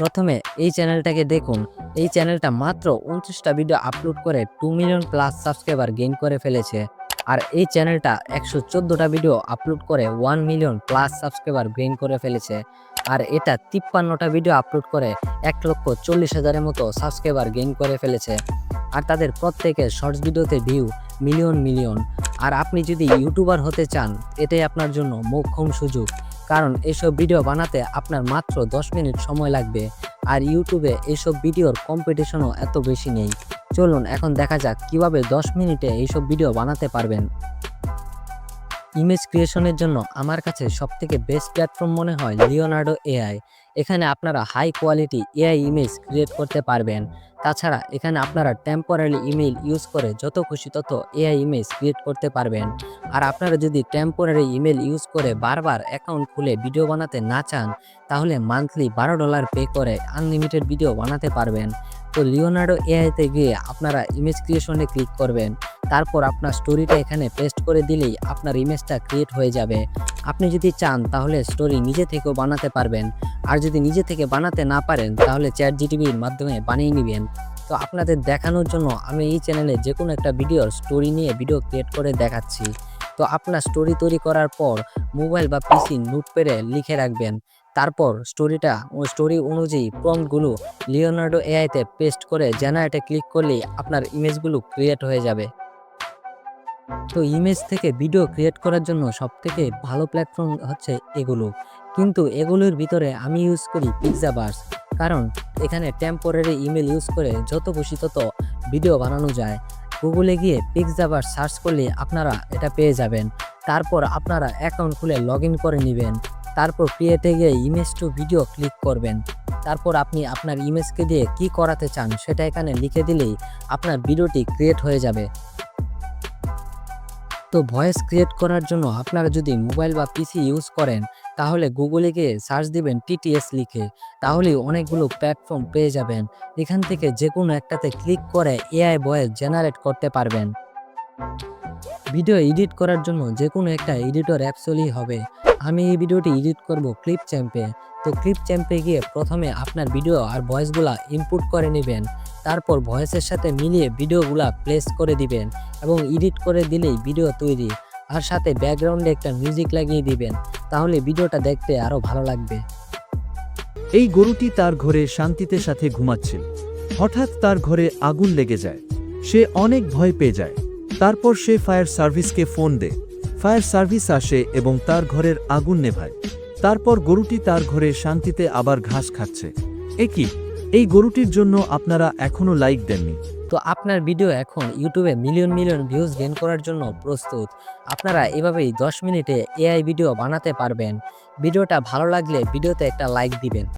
প্রথমে এই চ্যানেলটাকে দেখুন। এই চ্যানেলটা মাত্র উনত্রিশটা ভিডিও আপলোড করে two million plus subscriber gain করে ফেলেছে। আর এই চ্যানেলটা একশো চোদ্দোটা ভিডিও আপলোড করে one million plus subscriber gain করে ফেলেছে। আর এটা তিপ্পান্নটা ভিডিও আপলোড করে এক লক্ষ চল্লিশ হাজারের মতো সাবস্ক্রাইবার গেইন করে ফেলেছে। আর তাদের প্রত্যেকের শর্টস ভিডিওতে ভিউ মিলিয়ন মিলিয়ন আর আপনি যদি ইউটিউবার হতে চান, এটাই আপনার জন্য মোক্ষম সুযোগ। কারণ এসব ভিডিও বানাতে আপনার মাত্র দশ মিনিট সময় লাগবে। আর ইউটিউবে এইসব ভিডিওর কম্পিটিশনও এত বেশি নেই। চলুন, এখন দেখা যাক কীভাবে দশ মিনিটে এইসব ভিডিও বানাতে পারবেন। ইমেজ ক্রিয়েশনের জন্য আমার কাছে সবথেকে বেস্ট প্ল্যাটফর্ম মনে হয় লিওনার্ডো এআই। এখানে আপনারা high quality AI image create করতে পারবেন। তাছাড়া এখানে আপনারা টেম্পোরারি ইমেল ইউজ করে যত খুশি তত এআই ইমেজ ক্রিয়েট করতে পারবেন। আর আপনারা যদি টেম্পোরারি ইমেল ইউজ করে বারবার অ্যাকাউন্ট খুলে ভিডিও বানাতে না চান, তাহলে মান্থলি বারো ডলার পে করে আনলিমিটেড ভিডিও বানাতে পারবেন। তো লিওনার্ডো এআইতে গিয়ে আপনারা ইমেজ ক্রিয়েশনে ক্লিক করবেন। তারপর আপনার স্টোরিটা এখানে পেস্ট করে দিলেই আপনার ইমেজটা ক্রিয়েট হয়ে যাবে। আপনি যদি চান, তাহলে স্টোরি নিজে থেকেও বানাতে পারবেন। আর যদি নিজে থেকে বানাতে না পারেন, তাহলে চ্যাট জিটিভির মাধ্যমে বানিয়ে নেবেন। তো আপনাদের দেখানোর জন্য আমি এই চ্যানেলে যে কোনো একটা ভিডিওর স্টোরি নিয়ে ভিডিও ক্রিয়েট করে দেখাচ্ছি। তো আপনার স্টোরি তৈরি করার পর মোবাইল বা পিসি নোট পেরে লিখে রাখবেন। তারপর স্টোরিটা স্টোরি অনুযায়ী প্রম্পটগুলো লিওনার্ডো এআইতে পেস্ট করে জেনারেটে ক্লিক করলেই আপনার ইমেজগুলো ক্রিয়েট হয়ে যাবে। তো ইমেজ থেকে ভিডিও ক্রিয়েট করার জন্য সবথেকে ভালো প্ল্যাটফর্ম হচ্ছে এগুলো। কিন্তু এগুলোর ভিতরে আমি ইউজ করি পিকজাবার্স কারণ এখানে টেম্পোরারি ইমেল ইউজ করে যত খুশি তত ভিডিও বানানো যায়। গুগলে গিয়ে পিকজাবার্স সার্চ করলে আপনারা এটা পেয়ে যাবেন। তারপর আপনারা অ্যাকাউন্ট খুলে লগ করে নেবেন। তারপর ক্রিয়েটে গিয়ে ইমেজ টু ভিডিও ক্লিক করবেন। তারপর আপনি আপনার ইমেজকে দিয়ে কি করাতে চান সেটা এখানে লিখে দিলেই আপনার ভিডিওটি ক্রিয়েট হয়ে যাবে। তো ভয়েস ক্রিয়েট করার জন্য আপনারা যদি মোবাইল বা পিসি ইউজ করেন, তাহলে গুগলে গিয়ে সার্চ দিবেন টিটিএস লিখে তাহলে অনেকগুলো প্ল্যাটফর্ম পেয়ে যাবেন। এখান থেকে যে কোনো একটাতে ক্লিক করে এআই ভয়েস জেনারেট করতে পারবেন। ভিডিও এডিট করার জন্য যে কোনো একটা এডিটর অ্যাপসলি হবে। আমি এই ভিডিওটি এডিট করব ক্লিপ চ্যাম্পে তো ক্লিপ চ্যাম্পে গিয়ে প্রথমে আপনার ভিডিও আর ভয়েসগুলা ইনপুট করে নেবেন। তারপর ভয়েসের সাথে মিলিয়ে ভিডিওগুলা প্লেস করে দিবেন এবং এডিট করে দিলেই ভিডিও তৈরি। আর সাথে ব্যাকগ্রাউন্ডে একটা মিউজিক লাগিয়ে দিবেন। তাহলে ভিডিওটা দেখতে আরও ভালো লাগবে। এই গরুটি তার ঘরে শান্তিতে সাথে ঘুমাচ্ছিল হঠাৎ তার ঘরে আগুন লেগে যায়। সে অনেক ভয় পেয়ে যায়। তারপর সে ফায়ার সার্ভিসকে ফোন দেয়। ফায়ার সার্ভিস আসে এবং তার ঘরের আগুন নেভায়। তারপর গরুটি তার ঘরে শান্তিতে আবার ঘাস খাচ্ছে। এ কি? এই গরুটির জন্য আপনারা এখনও লাইক দেননি। তো আপনার ভিডিও এখন ইউটিউবে মিলিয়ন মিলিয়ন ভিউজ গেন করার জন্য প্রস্তুত। আপনারা এভাবেই দশ মিনিটে এআই ভিডিও বানাতে পারবেন। ভিডিওটা ভালো লাগলে ভিডিওতে একটা লাইক দিবেন।